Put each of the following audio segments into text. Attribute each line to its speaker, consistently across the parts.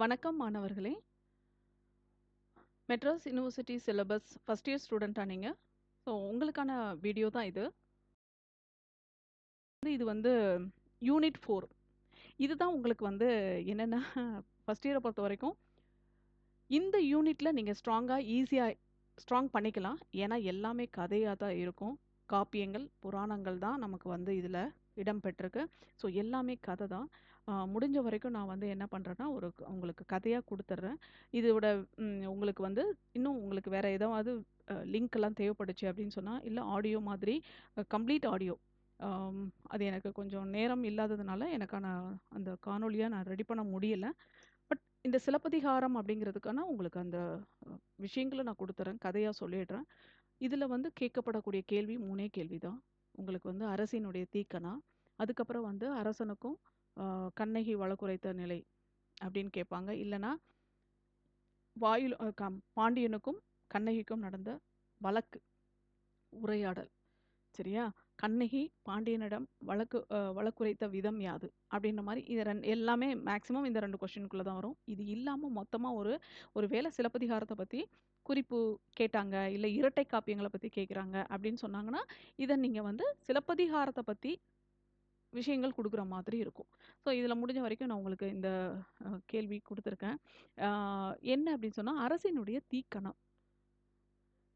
Speaker 1: வணக்கம் மாணவர்களே! Madras university syllabus first year ஸ்டூடெண்ட்டா நீங்கள் ஸோ உங்களுக்கான வீடியோ தான் இது. இது வந்து யூனிட் ஃபோர் இதுதான் உங்களுக்கு வந்து என்னன்னா, ஃபர்ஸ்ட் பொறுத்த வரைக்கும் இந்த யூனிட்டில் நீங்கள் ஸ்ட்ராங்காக ஈஸியாக ஸ்ட்ராங் பண்ணிக்கலாம். ஏன்னா எல்லாமே கதையாக தான் இருக்கும். காப்பியங்கள், புராணங்கள் தான் நமக்கு வந்து இதில் இடம் பெற்றிருக்கு. ஸோ எல்லாமே கதை தான். முடிஞ்ச வரைக்கும் நான் வந்து என்ன பண்ணுறேன்னா ஒரு உங்களுக்கு கதையாக கொடுத்துட்றேன் இதோட உங்களுக்கு வந்து இன்னும் உங்களுக்கு வேறு ஏதாவது லிங்க்கெல்லாம் லிங்க்லாம் அப்படின்னு சொன்னால் இல்லை ஆடியோ மாதிரி கம்ப்ளீட் ஆடியோ. அது எனக்கு கொஞ்சம் நேரம் இல்லாததுனால, எனக்கான அந்த காணொலியாக நான் ரெடி பண்ண முடியல. பட் இந்த சிலப்பதிகாரம் அப்படிங்கிறதுக்கான உங்களுக்கு அந்த விஷயங்களை நான் கொடுத்துறேன் கதையாக சொல்லிடுறேன். இதில் வந்து கேட்கப்படக்கூடிய கேள்வி மூணே கேள்வி தான். உங்களுக்கு வந்து அரசினுடைய தீக்கணா, அதுக்கப்புறம் வந்து அரசனுக்கும் கண்ணகி வழக்குரைத்த நிலை அப்படின்னு கேட்பாங்க. இல்லைன்னா வாயில் கம் பாண்டியனுக்கும், கண்ணகிக்கும் நடந்த வழக்கு. உரையாடல். சரியா? கண்ணகி பாண்டியனிடம் வழக்கு வழக்குரைத்த விதம் யாது? அப்படின்ற மாதிரி இது ரெண்டு எல்லாமே மேக்ஸிமம் இந்த ரெண்டு கொஷினுக்குள்ளே தான் வரும். இது இல்லாமல் மொத்தமாக ஒரு ஒரு வேலை சிலப்பதிகாரத்தை பற்றி குறிப்பு கேட்டாங்க, இல்லை இரட்டை காப்பியங்களை பற்றி கேட்குறாங்க அப்படின்னு சொன்னாங்கன்னா, இதை நீங்கள் வந்து சிலப்பதிகாரத்தை பற்றி விஷயங்கள் கொடுக்குற மாதிரி இருக்கும். ஸோ இதில் முடிஞ்ச வரைக்கும் நான் உங்களுக்கு இந்த கேள்வி கொடுத்துருக்கேன் என்ன அப்படின்னு சொன்னால் அரசினுடைய தீக்கணம்.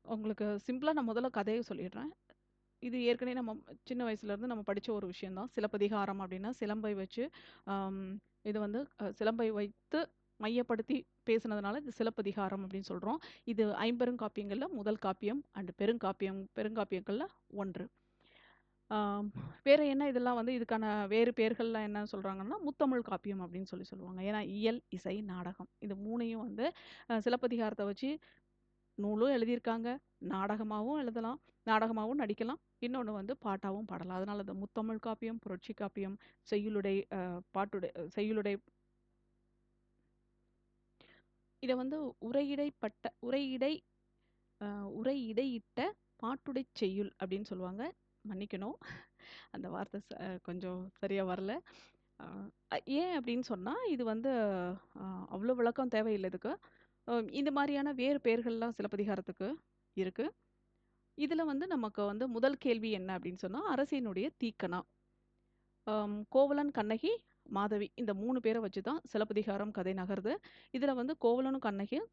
Speaker 1: உங்களுக்கு சிம்பிளாக நான் முதல்ல கதையை சொல்லிடுறேன். இது ஏற்கனவே நம்ம சின்ன வயசுலேருந்து நம்ம படித்த ஒரு விஷயம் தான். சிலப்பதிகாரம் அப்படின்னா, சிலம்பை வச்சு இது வந்து சிலம்பை வைத்து மையப்படுத்தி பேசுனதுனால இது சிலப்பதிகாரம் அப்படின்னு சொல்கிறோம் இது ஐம்பெருங்காப்பியங்களில் முதல் காப்பியம் அண்டு பெருங்காப்பியம் பெருங்காப்பியங்களில் ஒன்று வேறு என்ன இதெல்லாம் வந்து இதுக்கான வேறு பேர்கள்லாம் என்ன சொல்கிறாங்கன்னா முத்தமிழ் காப்பியம் அப்படின்னு சொல்லி சொல்லுவாங்க. ஏன்னா இயல், இசை, நாடகம் இது மூணையும் வந்து சிலப்பதிகாரத்தை வச்சு நூலும் எழுதியிருக்காங்க. நாடகமாகவும் எழுதலாம். நாடகமாகவும் நடிக்கலாம். இன்னொன்று வந்து பாட்டாகவும் பாடலாம். அதனால் அந்த முத்தமிழ் காப்பியம், புரட்சி காப்பியம், செய்யுளுடை பாட்டுடை செய்யுளுடை இதை வந்து உரையிடைப்பட்ட உரையிடை உரையிடையிட்ட பாட்டுடை செய்யுள் அப்படின்னு சொல்லுவாங்க. மன்னிக்கணும். அந்த வார்த்தை ச கொஞ்சம் சரியாக வரல. ஏன் அப்படின்னு சொன்னால் இது வந்து அவ்வளோ விளக்கம் தேவையில்லை இதுக்கு. இந்த மாதிரியான வேறு பெயர்கள்லாம் சிலப்பதிகாரத்துக்கு இருக்கு. இதில் வந்து நமக்கு வந்து முதல் கேள்வி என்ன அப்படின்னு சொன்னால் அரசினுடைய தீக்கணா. கோவலன், கண்ணகி, மாதவி இந்த மூணு பேரை வச்சு தான் சிலப்பதிகாரம் கதை நகருது. இதில் வந்து கோவலனும், கண்ணகியும்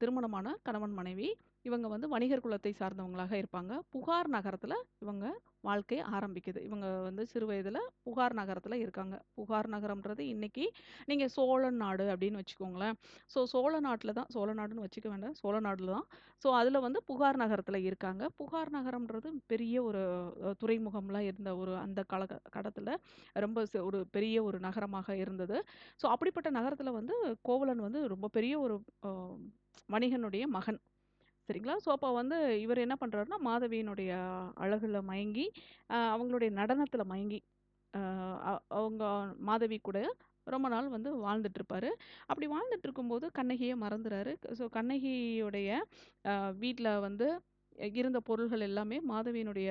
Speaker 1: திருமணமான கணவன், மனைவி. இவங்க வந்து வணிகர் குலத்தை சார்ந்தவங்களாக இருப்பாங்க. புகார் நகரத்தில் இவங்க வாழ்க்கை ஆரம்பிக்குது. இவங்க வந்து சிறு வயதில் புகார் நகரத்தில் இருக்காங்க. புகார் நகரம்ன்றது இன்றைக்கி நீங்கள் சோழன் நாடு அப்படின்னு வச்சுக்கோங்களேன். ஸோ சோழ நாட்டில் தான் சோழ நாடுன்னு வச்சுக்க வேண்டாம். சோழ நாடில் தான். ஸோ அதில் வந்து புகார் நகரத்தில் இருக்காங்க. புகார் நகரம்ன்றது பெரிய ஒரு துறைமுகம்லாம் இருந்த ஒரு அந்த கால கடத்தில் ரொம்ப ச ஒரு பெரிய ஒரு நகரமாக இருந்தது. ஸோ அப்படிப்பட்ட நகரத்தில் வந்து கோவலன் வந்து ரொம்ப பெரிய ஒரு வணிகனுடைய மகன். சரிங்களா? ஸோ அப்போ வந்து இவர் என்ன பண்ணுறாருன்னா மாதவியினுடைய அழகில் மயங்கி, அவங்களுடைய நடனத்தில் மயங்கி, அவங்க மாதவி கூட ரொம்ப நாள் வந்து வாழ்ந்துட்டுருப்பாரு. அப்படி வாழ்ந்துட்டு இருக்கும்போது கண்ணகியை மறந்துறாரு. ஸோ கண்ணகியுடைய வீட்டில் வந்து இருந்த பொருள்கள் எல்லாமே மாதவியினுடைய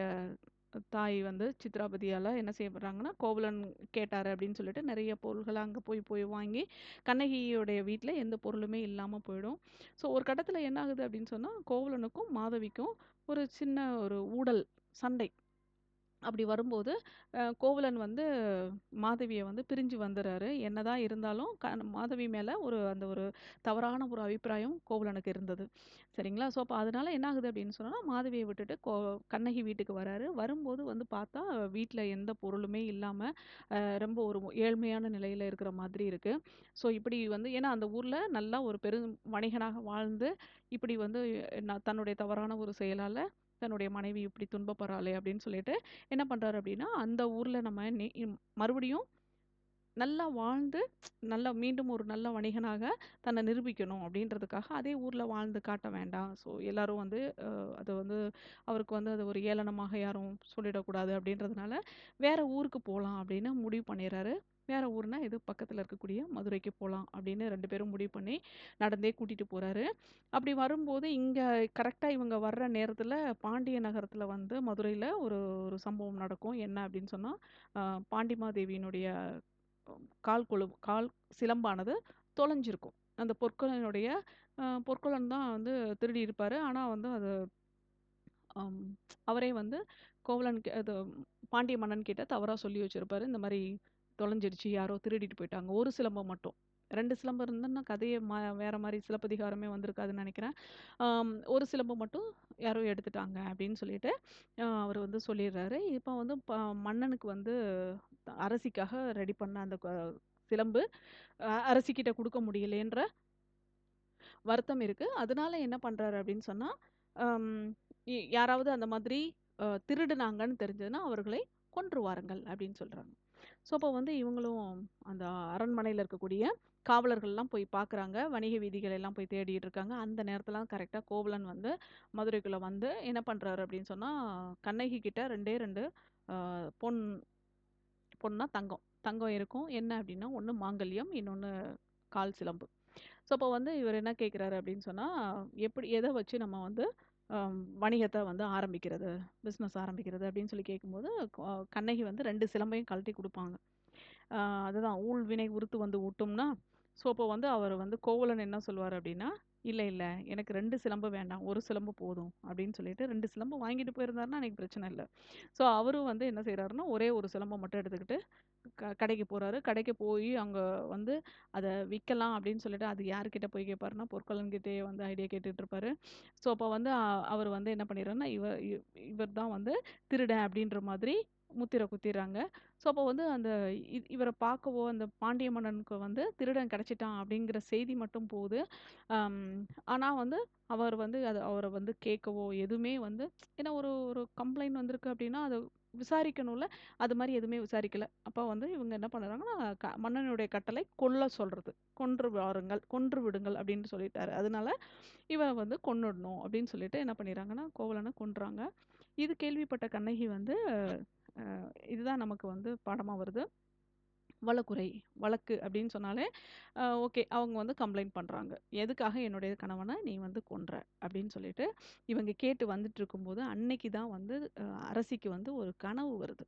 Speaker 1: தாய் வந்து சித்ராபதியால் என்ன செய்யப்படுறாங்கன்னா, கோவலன் கேட்டார் அப்படின்னு சொல்லிட்டு நிறைய பொருள்களை அங்கே போய் போய் வாங்கி, கண்ணகியுடைய வீட்டில் எந்த பொருளுமே இல்லாமல் போயிடும். ஸோ ஒரு கட்டத்தில் என்ன ஆகுது அப்படின்னு சொன்னால் கோவலனுக்கும், மாதவிக்கும் ஒரு சின்ன ஒரு ஊடல், சண்டை. அப்படி வரும்போது, கோவலன் வந்து மாதவியை வந்து பிரிஞ்சு வந்துடுறாரு என்னதான் இருந்தாலும் க மாதவி மேலே ஒரு அந்த ஒரு தவறான ஒரு அபிப்பிராயம் கோவலனுக்கு இருந்தது. சரிங்களா? ஸோ அப்போ அதனால என்ன ஆகுது அப்படின்னு சொன்னால் மாதவியை விட்டுட்டு கோ கண்ணகி வீட்டுக்கு வராரு. வரும்போது வந்து பார்த்தா, வீட்டில் எந்த பொருளுமே இல்லாமல் ரொம்ப ஒரு ஏழ்மையான நிலையில் இருக்கிற மாதிரி இருக்குது ஸோ இப்படி வந்து ஏன்னா அந்த ஊரில் நல்லா ஒரு பெரும் வணிகனாக வாழ்ந்து, இப்படி வந்து நான் தன்னுடைய தவறான ஒரு செயலால் தன்னுடைய மனைவி இப்படி துன்பப்படுறாளே அப்படின்னு சொல்லிட்டு என்ன பண்ணுறாரு அப்படின்னா, அந்த ஊர்ல நம்ம நெ மறுபடியும் நல்லா வாழ்ந்து, நல்லா மீண்டும் ஒரு நல்ல வணிகனாக தன்னை நிரூபிக்கணும் அப்படின்றதுக்காக, அதே ஊரில் வாழ்ந்து காட்ட வேண்டாம். ஸோ எல்லாரும் வந்து அது வந்து அவருக்கு வந்து அது ஒரு ஏளனமாக யாரும் சொல்லிடக்கூடாது அப்படின்றதுனால, வேறு ஊருக்கு போகலாம் அப்படின்னு முடிவு பண்ணிடுறாரு வேறு ஊர்னா எது பக்கத்தில் இருக்கக்கூடிய மதுரைக்கு போகலாம் அப்படின்னு ரெண்டு பேரும் முடிவு பண்ணி, நடந்தே கூட்டிகிட்டு போகிறாரு அப்படி வரும்போது இங்கே கரெக்டாக இவங்க வர்ற நேரத்தில் பாண்டிய நகரத்தில் வந்து மதுரையில் ஒரு ஒரு சம்பவம் நடக்கும். என்ன அப்படின்னு சொன்னால் பாண்டிமாதேவியினுடைய கால் கொழு கால் சிலம்பானது தொலைஞ்சிருக்கும். அந்த பொற்கொல்லனுடைய அ பொற்கொல்லன் தான் வந்து திருடியிருப்பார் ஆனால் வந்து அது அவரே வந்து கோவலன் அது பாண்டிய மன்னன் கிட்ட தவறாக சொல்லி வச்சிருப்பாரு. இந்த மாதிரி தொலைஞ்சிடுச்சு. யாரோ திருடிட்டு போயிட்டாங்க. ஒரு சிலம்பம் மட்டும். ரெண்டு சிலம்பம் இருந்ததுன்னா கதையே மா வேறு மாதிரி சிலப்பதிகாரமே வந்திருக்காதுன்னு நினைக்கிறேன். ஒரு சிலம்பம் மட்டும் யாரோ எடுத்துட்டாங்க அப்படின்னு சொல்லிட்டு, அவர் வந்து சொல்லிடுறாரு. இப்போ வந்து ப மன்னனுக்கு வந்து அரசிக்காக ரெடி பண்ண அந்த சிலம்பு அரசிக்கிட்ட கொடுக்க முடியலன்ற வருத்தம் இருக்குது அதனால என்ன பண்ணுறாரு அப்படின்னு சொன்னால் யாராவது அந்த மாதிரி திருடுனாங்கன்னு தெரிஞ்சதுன்னா, அவர்களை கொன்று வாருங்கள் அப்படின்னு சொல்கிறாங்க ஸோ, அப்போ வந்து இவங்களும் அந்த அரண்மனையில் இருக்கக்கூடிய காவலர்கள்லாம் போய் பார்க்குறாங்க. வணிக வீதிகள் எல்லாம் போய் தேடிட்டு இருக்காங்க. அந்த நேரத்துல கரெக்டாக கோவலன் வந்து மதுரைக்குள்ளே வந்து என்ன பண்ணுறாரு அப்படின்னு சொன்னால் கண்ணகி கிட்ட ரெண்டே ரெண்டு பொன் பொண்ணா தங்கம். தங்கம் இருக்கும். என்ன அப்படின்னா, ஒன்று மாங்கல்யம், இன்னொன்று கால் சிலம்பு. ஸோ, அப்போ வந்து இவர் என்ன கேட்குறாரு அப்படின்னு சொன்னால் எப்படி எதை வச்சு நம்ம வந்து வணிகத்தை வந்து ஆரம்பிக்கிறது, பிஸ்னஸ் ஆரம்பிக்கிறது அப்படின்னு சொல்லி கேட்கும்போது, கண்ணகி வந்து ரெண்டு சிலம்பையும் கழட்டி கொடுப்பாங்க அதுதான் "ஊழ் வினை உறுத்து வந்து ஊட்டும்னா" ஸோ, அப்போ வந்து அவர் வந்து கோவலன் என்ன சொல்லுவார் அப்படின்னா, இல்லை இல்லை எனக்கு ரெண்டு சிலம்பு வேண்டாம். ஒரு சிலம்பு போதும்." அப்படின்னு சொல்லிட்டு ரெண்டு சிலம்பு வாங்கிட்டு போயிருந்தாருன்னா எனக்கு பிரச்சனை இல்லை ஸோ, அவரும் வந்து என்ன செய்கிறாருன்னா ஒரே ஒரு சிலம்பை மட்டும் எடுத்துக்கிட்டு க கடைக்கு போகிறாரு கடைக்கு போய் அங்கே வந்து அதை விற்கலாம் அப்படின்னு சொல்லிட்டு, அது யார்கிட்ட போய் கேட்பாருன்னா, பொற்கொலன்கிட்டே வந்து ஐடியா கேட்டுட்ருப்பாரு ஸோ, அப்போ வந்து அவர் வந்து என்ன பண்ணிடுறாருன்னா இவர் இவர் தான் வந்து திருடன் அப்படின்ற மாதிரி முத்திரை குத்திடுறாங்க ஸோ, அப்போ வந்து அந்த இ இவரை பார்க்கவோ, அந்த பாண்டிய மன்னனுக்கு வந்து திருடன் கிடச்சிட்டான் அப்படிங்கிற செய்தி மட்டும் போகுது. ஆனால் வந்து அவர் வந்து அது அவரை வந்து கேட்கவோ, எதுவுமே வந்து ஏன்னா ஒரு ஒரு கம்ப்ளைண்ட் வந்திருக்கு அப்படின்னா, அது விசாரிக்கணும்ல. அது மாதிரி எதுவுமே விசாரிக்கல. அப்போ வந்து இவங்க என்ன பண்ணுறாங்கன்னா, க மன்னனுடைய கட்டளை கொல்ல சொல்கிறது "கொன்று வாருங்கள், கொன்று விடுங்கள்" அப்படின்னு சொல்லிட்டாரு. அதனால இவரை வந்து கொன்னுடணும் அப்படின்னு சொல்லிட்டு என்ன பண்ணிடுறாங்கன்னா கோவலன கொன்றாங்க. இது கேள்விப்பட்ட கண்ணகி வந்து இதுதான் நமக்கு வந்து பாடமாக வருது. வழக்குறை வழக்கு அப்படின்னு சொன்னாலே, ஓகே அவங்க வந்து கம்ப்ளைண்ட் பண்ணுறாங்க "எதுக்காக என்னுடைய கணவனை நீ வந்து கொன்ற?" அப்படின்னு சொல்லிட்டு இவங்க கேட்டு வந்துட்டுருக்கும்போது, அன்னைக்கு தான் வந்து அரசிக்கு வந்து ஒரு கனவு வருது.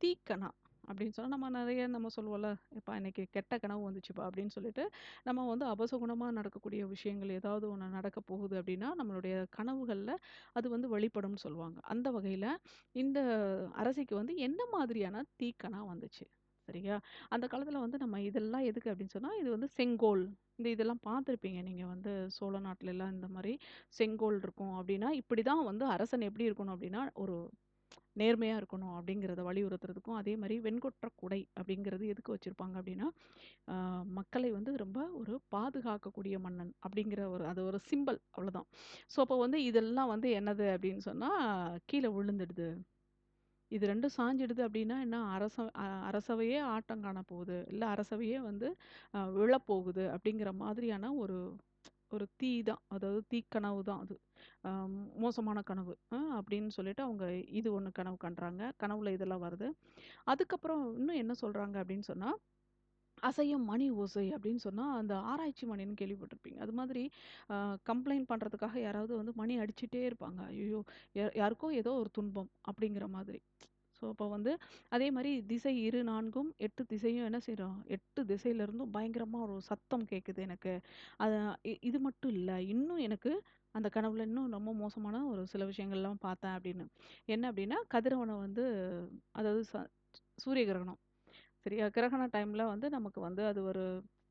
Speaker 1: தீக்கணா அப்படின்னு சொன்னால் நம்ம நிறைய நம்ம சொல்லுவோம்ல, இப்போ இன்றைக்கி கெட்ட கனவு வந்துச்சுப்பா" அப்படின்னு சொல்லிட்டு, நம்ம வந்து அபசகுணமாக நடக்கக்கூடிய விஷயங்கள் ஏதாவது ஒன்று நடக்க போகுது அப்படின்னா, நம்மளுடைய கனவுகளில் அது வந்து வெளிப்படும்னு சொல்லுவாங்க. அந்த வகையில் இந்த அரசிக்கு வந்து என்ன மாதிரியான தீக்கனா வந்துச்சு? சரியா? அந்த காலத்தில் வந்து நம்ம இதெல்லாம் எதுக்கு அப்படின்னு சொன்னால் இது வந்து செங்கோல் இந்த இதெல்லாம் பார்த்துருப்பீங்க நீங்கள் வந்து சோழ நாட்டிலலாம் இந்த மாதிரி செங்கோல் இருக்கும் அப்படின்னா, இப்படி தான் வந்து அரசன் எப்படி இருக்கணும் அப்படின்னா, ஒரு நேர்மையாக இருக்கணும் அப்படிங்கிறத வலியுறுத்துறதுக்கும், அதே மாதிரி வெண்கொற்ற குடை அப்படிங்கிறது எதுக்கு வச்சுருப்பாங்க அப்படின்னா, மக்களை வந்து ரொம்ப ஒரு பாதுகாக்கக்கூடிய மன்னன் அப்படிங்கிற ஒரு அது ஒரு சிம்பல் அவ்வளோதான். ஸோ, அப்போ வந்து இதெல்லாம் வந்து என்னது அப்படின்னு சொன்னால் கீழே விழுந்துடுது. இது ரெண்டும் சாஞ்சிடுது அப்படின்னா என்ன அரச அரசவையே ஆட்டம் காண போகுது. இல்லை அரசவையே வந்து விழப்போகுது அப்படிங்கிற மாதிரியான ஒரு ஒரு தீ தான். அதாவது தீக்கனவு தான் அது. மோசமான கனவு. அப்படின்னு சொல்லிட்டு அவங்க இது ஒன்று கனவு கண்டுறாங்க கனவுல இதெல்லாம் வருது. அதுக்கப்புறம் இன்னும் என்ன சொல்றாங்க அப்படின்னு சொன்னா, அசையும் மணி ஓசை அப்படின்னு சொன்னால் அந்த ஆராய்ச்சி மணின்னு கேள்விப்பட்டிருப்பீங்க. அது மாதிரி கம்ப்ளைண்ட் பண்ணுறதுக்காக யாராவது வந்து மணி அடிச்சுட்டே இருப்பாங்க. ஐயோ யா யாருக்கோ ஏதோ ஒரு துன்பம் அப்படிங்கிற மாதிரி. ஸோ, அப்போ வந்து அதே மாதிரி திசை இரு நான்கும் எட்டு திசையும் என்ன செய்கிறோம் எட்டு திசையிலேருந்தும் பயங்கரமாக ஒரு சத்தம் கேட்குது எனக்கு. அது இது மட்டும் இல்லை இன்னும் எனக்கு அந்த கனவுல இன்னும் ரொம்ப மோசமான ஒரு சில விஷயங்கள்லாம் பார்த்தேன் அப்படின்னு. என்ன அப்படின்னா, கதிரவனை வந்து அதாவது ச சூரிய கிரகணம். சரியா? கிரகண டைமில் வந்து நமக்கு வந்து அது ஒரு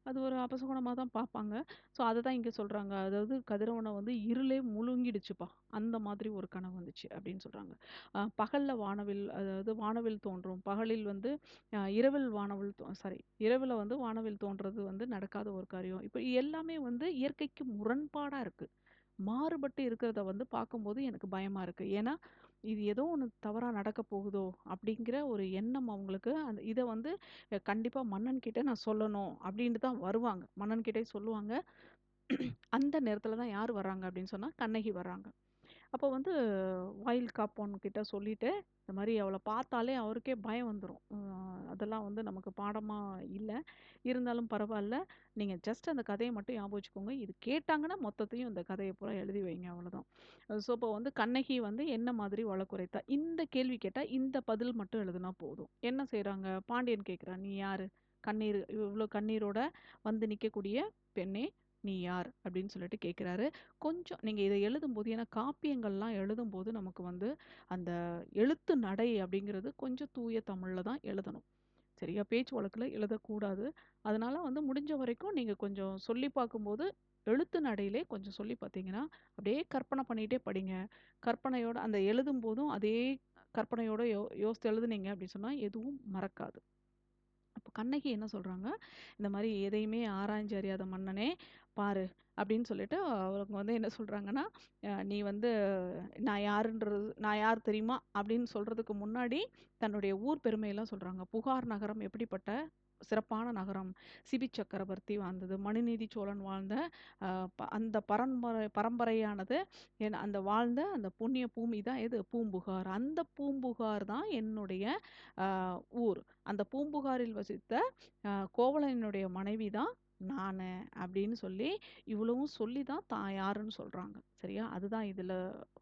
Speaker 1: அது ஒரு அபசகுணமாக தான் பார்ப்பாங்க. ஸோ, அதை தான் இங்கே சொல்கிறாங்க அதாவது கதிரவனை வந்து இருளே முழுங்கிடுச்சுப்பா. அந்த மாதிரி ஒரு கனவு வந்துச்சு அப்படின்னு சொல்கிறாங்க பகலில் வானவில் அதாவது வானவில் தோன்றும். பகலில் வந்து இரவில் வானவில் தோ சாரி இரவில் வந்து வானவில் தோன்றது வந்து நடக்காத ஒரு காரியம். இப்போ எல்லாமே வந்து இயற்கைக்கு முரண்பாடாக இருக்குது மாறுபட்டு இருக்கிறத வந்து பார்க்கும்போது எனக்கு பயமாக இருக்குது ஏன்னா, இது ஏதோ ஒன்று தவறாக நடக்க போகுதோ! அப்படிங்கிற ஒரு எண்ணம் அவங்களுக்கு அந்த இதை வந்து கண்டிப்பாக மன்னன்கிட்ட மன்னன் நான் சொல்லணும் அப்படின்ட்டு தான் வருவாங்க. மன்னன்கிட்டே சொல்லுவாங்க. அந்த நேரத்தில் தான் யார் வர்றாங்க அப்படின்னு சொன்னால் கண்ணகி வர்றாங்க. அப்போ வந்து வாயில் காப்போன் கிட்ட சொல்லிட்டு, இந்த மாதிரி அவளை பார்த்தாலே அவருக்கே பயம் வந்துடும் அதெல்லாம் வந்து நமக்கு பாடமாக இல்லை இருந்தாலும் பரவாயில்ல நீங்கள் ஜஸ்ட் அந்த கதையை மட்டும் ஞாபகம் வச்சுக்கோங்க. இது கேட்டாங்கன்னா மொத்தத்தையும் இந்த கதையை பூரா எழுதி வைங்க அவ்வளோதான். ஸோ, இப்போ வந்து கண்ணகி வந்து என்ன மாதிரி வழக்குரைத்தா? இந்த கேள்வி கேட்டால் இந்த பதில் மட்டும் எழுதுனா போதும். என்ன செய்கிறாங்க பாண்டியன் கேட்குறான், "நீ யார் கண்ணீர் இவ்வளோ கண்ணீரோட வந்து நிற்கக்கூடிய பெண்ணே நீ யார்? அப்படின்னு சொல்லிட்டு கேட்குறாரு. கொஞ்சம் நீங்கள் இதை எழுதும்போது ஏன்னா காப்பியங்கள்லாம் எழுதும்போது நமக்கு வந்து அந்த எழுத்து நடை அப்படிங்கிறது கொஞ்சம் தூய தமிழில் தான் எழுதணும். சரியா? பேச்சு வழக்கில் எழுதக்கூடாது. அதனால் வந்து முடிஞ்ச வரைக்கும் நீங்கள் கொஞ்சம் சொல்லி பார்க்கும்போது எழுத்து நடையிலே கொஞ்சம் சொல்லி பார்த்தீங்கன்னா அப்படியே கற்பனை பண்ணிகிட்டே படிங்க. கற்பனையோட அந்த எழுதும் போதும் அதே கற்பனையோட யோ யோசித்து எழுதுனீங்க அப்படின்னு சொன்னால் எதுவும் மறக்காது. கண்ணகி என்ன சொல்கிறாங்க இந்த மாதிரி எதையுமே ஆராய்ஞ்சு அறியாத மன்னனே பாரு அப்படின்னு சொல்லிட்டு அவங்க வந்து என்ன சொல்கிறாங்கன்னா நீ வந்து நான் யாருன்றது நான் யார் தெரியுமா? அப்படின்னு சொல்கிறதுக்கு முன்னாடி தன்னுடைய ஊர் பெருமையெல்லாம் சொல்கிறாங்க புகார் நகரம் எப்படிப்பட்ட சிறப்பான நகரம்? சிபி சக்கரவர்த்தி வாழ்ந்தது மனுநீதி சோழன் வாழ்ந்த அந்த பரம்பரை பரம்பரையானது என் அந்த வாழ்ந்த அந்த புண்ணிய பூமி தான் எது? பூம்புகார். அந்த பூம்புகார் தான் என்னுடைய ஊர். அந்த பூம்புகாரில் வசித்த ஆஹ், கோவலனுடைய மனைவி தான் நான் அப்படின்னு சொல்லி இவ்வளவும் சொல்லி தான் தான் யாருன்னு சொல்கிறாங்க சரியா? அதுதான் இதில்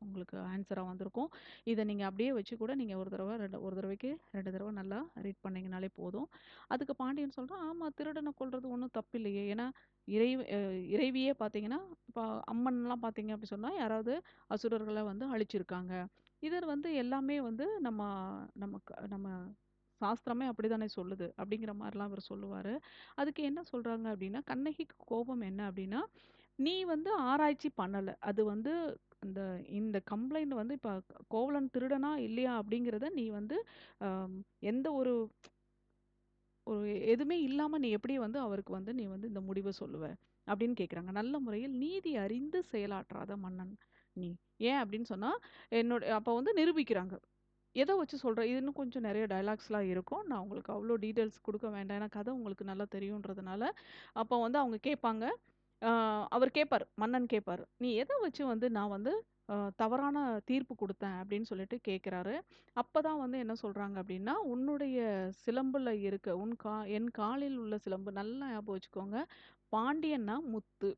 Speaker 1: உங்களுக்கு ஆன்சராக வந்திருக்கும். இதை நீங்கள் அப்படியே வச்சு கூட நீங்கள் ஒரு தடவை ரெண்டு ஒரு தடவைக்கு ரெண்டு தடவை நல்லா ரீட் பண்ணிங்கனாலே போதும். அதுக்கு பாண்டியன் சொல்கிறான் ஆமாம் திருடனை கொள்வது ஒன்றும் தப்பு இல்லையே ஏன்னா இறை இறைவியே பார்த்தீங்கன்னா இப்போ அம்மன்லாம் பார்த்தீங்க அப்படி சொன்னால் யாராவது அசுரர்களை வந்து அழிச்சிருக்காங்க. இதர் வந்து எல்லாமே வந்து நம்ம நமக்கு நம்ம சாஸ்திரமே அப்படிதானே சொல்லுது அப்படிங்கிற மாதிரிலாம் அவர் சொல்லுவார் அதுக்கு என்ன சொல்கிறாங்க அப்படின்னா கண்ணகிக்கு கோபம் என்ன அப்படின்னா நீ வந்து ஆராய்ச்சி பண்ணலை அது வந்து அந்த இந்த கம்ப்ளைண்ட் வந்து இப்போ கோவலன் திருடனா இல்லையா அப்படிங்கிறத நீ வந்து எந்த ஒரு ஒரு எதுவுமே இல்லாமல் நீ எப்படி வந்து அவருக்கு வந்து நீ வந்து இந்த முடிவை சொல்லுவ? அப்படின்னு கேட்குறாங்க. நல்ல முறையில் நீதி அறிந்து செயலாற்றாத மன்னன் நீ. ஏன் அப்படின்னு சொன்னால் என்னோட அப்போ வந்து நிரூபிக்கிறாங்க. எதை வச்சு சொல்கிறேன் இது இன்னும் கொஞ்சம் நிறைய டயலாக்ஸ்லாம் இருக்கும். நான் உங்களுக்கு அவ்வளோ டீட்டெயில்ஸ் கொடுக்க வேண்டாம். ஏன்னா கதை உங்களுக்கு நல்லா தெரியுன்றதுனால. அப்போ வந்து அவங்க கேட்பாங்க. அவர் கேட்பார் மன்னன் கேட்பார் "நீ எதை வச்சு வந்து நான் வந்து தவறான தீர்ப்பு கொடுத்தேன் அப்படின்னு சொல்லிட்டு கேட்குறாரு. அப்போ தான் வந்து என்ன சொல்கிறாங்க அப்படின்னா, "உன்னுடைய சிலம்பில் இருக்க உன் கா என் காலில் உள்ள சிலம்பு" நல்லா ஞாபகம் வச்சுக்கோங்க. பாண்டியன்னா முத்து.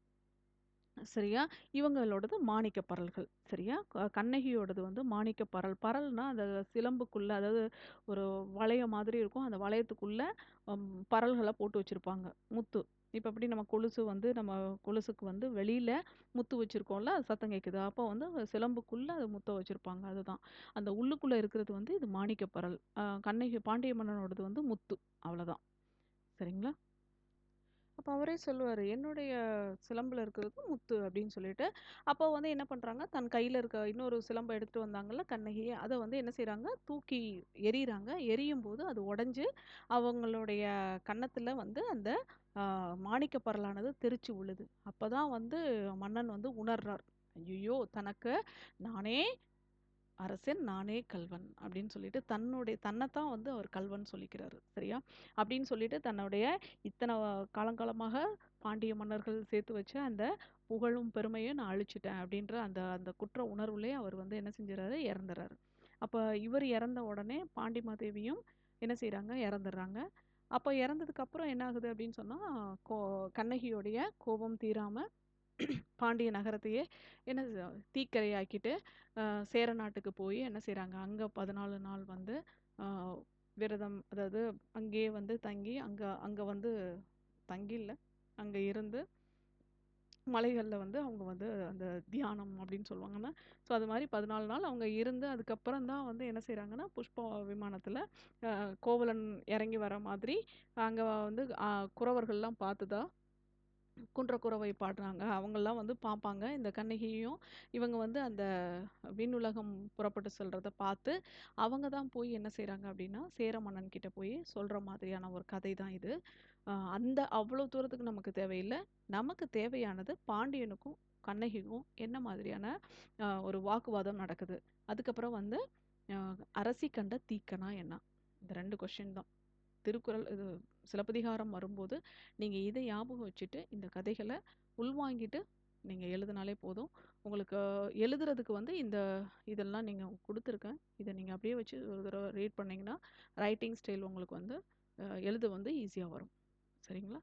Speaker 1: சரியா? இவங்களோடது மாணிக்க பரல்கள். சரியா? க கண்ணகியோடது வந்து மாணிக்க பரல். பரல்னா அந்த சிலம்புக்குள்ளே அதாவது ஒரு வளையம் மாதிரி இருக்கும். அந்த வளையத்துக்குள்ளே பரல்களை போட்டு வச்சுருப்பாங்க முத்து. இப்போ எப்படி நம்ம கொலுசு வந்து நம்ம கொலுசுக்கு வந்து வெளியில் முத்து வச்சுருக்கோம்ல அது சத்தம் கேட்குது. அப்போ வந்து சிலம்புக்குள்ளே அது முத்தை வச்சுருப்பாங்க அதுதான். அந்த உள்ளுக்குள்ளே இருக்கிறது வந்து இது மாணிக்க பரல். கண்ணகி பாண்டிய மன்னனோடது வந்து முத்து. அவ்வளோதான். சரிங்களா? அப்போ அவரே சொல்லுவாரு, "என்னுடைய சிலம்பில் இருக்கிறது முத்து" அப்படின்னு சொல்லிட்டு. அப்போ வந்து என்ன பண்றாங்க, தன் கையில இருக்க இன்னொரு சிலம்ப எடுத்துட்டு வந்தாங்கல்ல கண்ணகி, அத வந்து என்ன செய்றாங்க, தூக்கி எறியுறாங்க. எறியும்போது அது உடைஞ்சு அவங்களுடைய கன்னத்துல வந்து அந்த ஆ மாணிக்க பரலானது தெறிச்சு விழுது. அப்பதான் வந்து மன்னன் வந்து உணர்றார். ஐயையோ தனக்கு நானே அரசன், நானே கல்வன் அப்படின்னு சொல்லிட்டு தன்னுடைய தன்னைத்தான் வந்து அவர் கல்வன் சொல்லிக்கிறாரு. சரியா? அப்படின்னு சொல்லிட்டு தன்னுடைய இத்தனை காலங்காலமாக பாண்டிய மன்னர்கள் சேர்த்து வச்ச அந்த புகழும், பெருமையும் நான் அழிச்சிட்டேன் அப்படின்ற அந்த அந்த குற்ற உணர்வுலேயே அவர் வந்து என்ன செஞ்சிடறாரு இறந்துறாரு. அப்போ இவர் இறந்த உடனே பாண்டிமாதேவியும் என்ன செய்கிறாங்க இறந்துடுறாங்க. அப்போ இறந்ததுக்கு அப்புறம் என்ன ஆகுது அப்படின்னு சொன்னால் கோ கண்ணகியோடைய கோபம் தீராமல் பாண்டிய நகரத்தையே என்ன செ தீக்கிரையாக்கிட்டு, சேர நாட்டுக்கு போய் என்ன செய்கிறாங்க அங்கே பதினாலு நாள் வந்து விரதம் அதாவது அங்கேயே வந்து தங்கி, அங்கே அங்கே வந்து தங்கி இல்லை அங்கே இருந்து மலைகளில் வந்து அவங்க வந்து அந்த தியானம் அப்படின்னு சொல்லுவாங்கன்னா ஸோ அது மாதிரி பதினாலு நாள் அவங்க இருந்து, அதுக்கப்புறம் தான் வந்து என்ன செய்கிறாங்கன்னா புஷ்ப விமானத்தில் கோவலன் இறங்கி வர மாதிரி, அங்கே வந்து குறவர்கள்லாம் பார்த்து தான் குன்றக்குறவை பாடுறாங்க. அவங்கள்லாம் வந்து பார்ப்பாங்க. இந்த கண்ணகியையும் இவங்க வந்து அந்த விண்ணுலகம் புறப்பட்டு செல்கிறத பார்த்து, அவங்க தான் போய் என்ன செய்கிறாங்க அப்படின்னா, சேர மன்னன் கிட்ட போய் சொல்கிற மாதிரியான ஒரு கதை தான் இது. அந்த அவ்வளோ தூரத்துக்கு நமக்கு தேவையில்லை நமக்கு தேவையானது பாண்டியனுக்கும், கண்ணகிக்கும் என்ன மாதிரியான ஒரு வாக்குவாதம் நடக்குது. அதுக்கப்புறம் வந்து அரசி கண்ட தீக்கனா என்ன? இந்த ரெண்டு கொஸ்டின் தான். திருக்குறள் இது சிலப்பதிகாரம் வரும்போது, நீங்கள் இதை ஞாபகம் வச்சுட்டு, இந்த கதைகளை உள்வாங்கிட்டு நீங்கள் எழுதினாலே போதும். உங்களுக்கு எழுதுறதுக்கு வந்து இந்த இதெல்லாம் நீங்கள் கொடுத்துருக்கேன் இதை நீங்கள் அப்படியே வச்சு ஒரு தடவை ரீட் பண்ணிங்கன்னா ரைட்டிங் ஸ்டைல் உங்களுக்கு வந்து எழுத வந்து ஈஸியாக வரும். சரிங்களா?